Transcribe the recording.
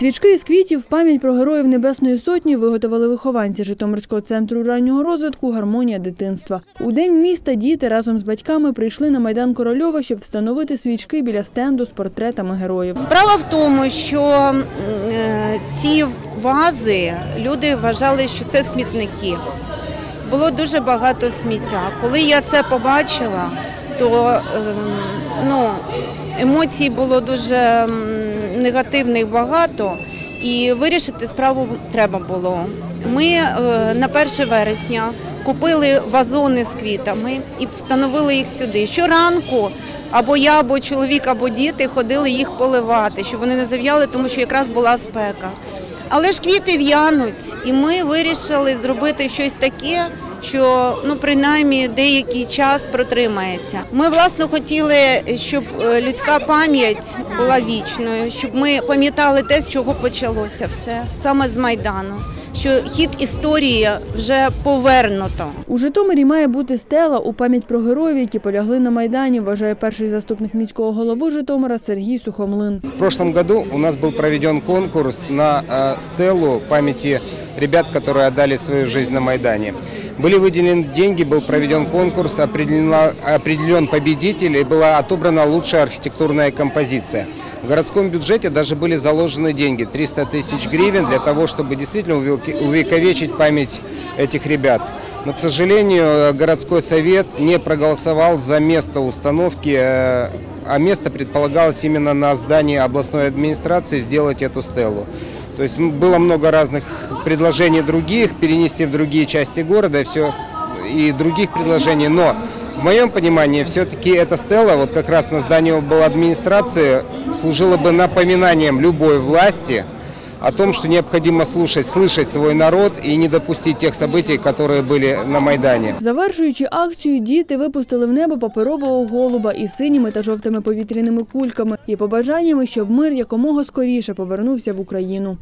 Свічки із квітів в пам'ять про героїв Небесної Сотні виготовили вихованці Житомирського центру раннього розвитку Гармонія дитинства. У день міста діти разом з батьками прийшли на майдан Корольова, щоб встановити свічки біля стенду з портретами героїв. Справа в тому, що е, ці вази люди вважали, що це смітники. Було дуже багато сміття. Коли я це побачила, то ем, ну, емоцій було дуже негативних багато, і вирішити справу треба було. Ми е, на 1 вересня купили вазони з квітами і встановили їх сюди. Щоранку або я, або чоловік, або діти ходили їх поливати, щоб вони не зав'яли, тому що якраз була спека. Але ж квіти в'януть, і ми вирішили зробити щось таке, що ну принаймні деякий час протримається. Ми власне хотіли, щоб е, людська пам'ять була вічною, щоб ми пам'ятали те, з чого почалося все саме з майдану. Що хід історії вже повернуто. У Житомирі має бути стела у пам'ять про героїв, які полягли на майдані, вважає перший заступник міського голови Житомира Сергій Сухомлин. В прошлом году у нас был проведен конкурс на стелу памяти ребят, которые отдали свою жизнь на Майдане. Были выделены деньги, был проведен конкурс, определен победитель и была отобрана лучшая архитектурная композиция. В городском бюджете даже были заложены деньги, 300 тысяч гривен, для того, чтобы действительно увековечить память этих ребят. Но, к сожалению, городской совет не проголосовал за место установки, э, а место предполагалось именно на здании областной администрации сделать эту стелу. То есть м, было много разных предложений других, перенести в другие части города и все и других предложений, но в моем понимании все-таки эта стела, вот как раз на здании администрации, служила бы напоминанием любой власти о том, что необходимо слушать, слышать свой народ и не допустить тех событий, которые были на Майдане. Завершуючи акцію, діти випустили в небо паперового голуба із синіми та жовтими повітряними кульками і побажаннями, щоб мир якомога скоріше повернувся в Україну.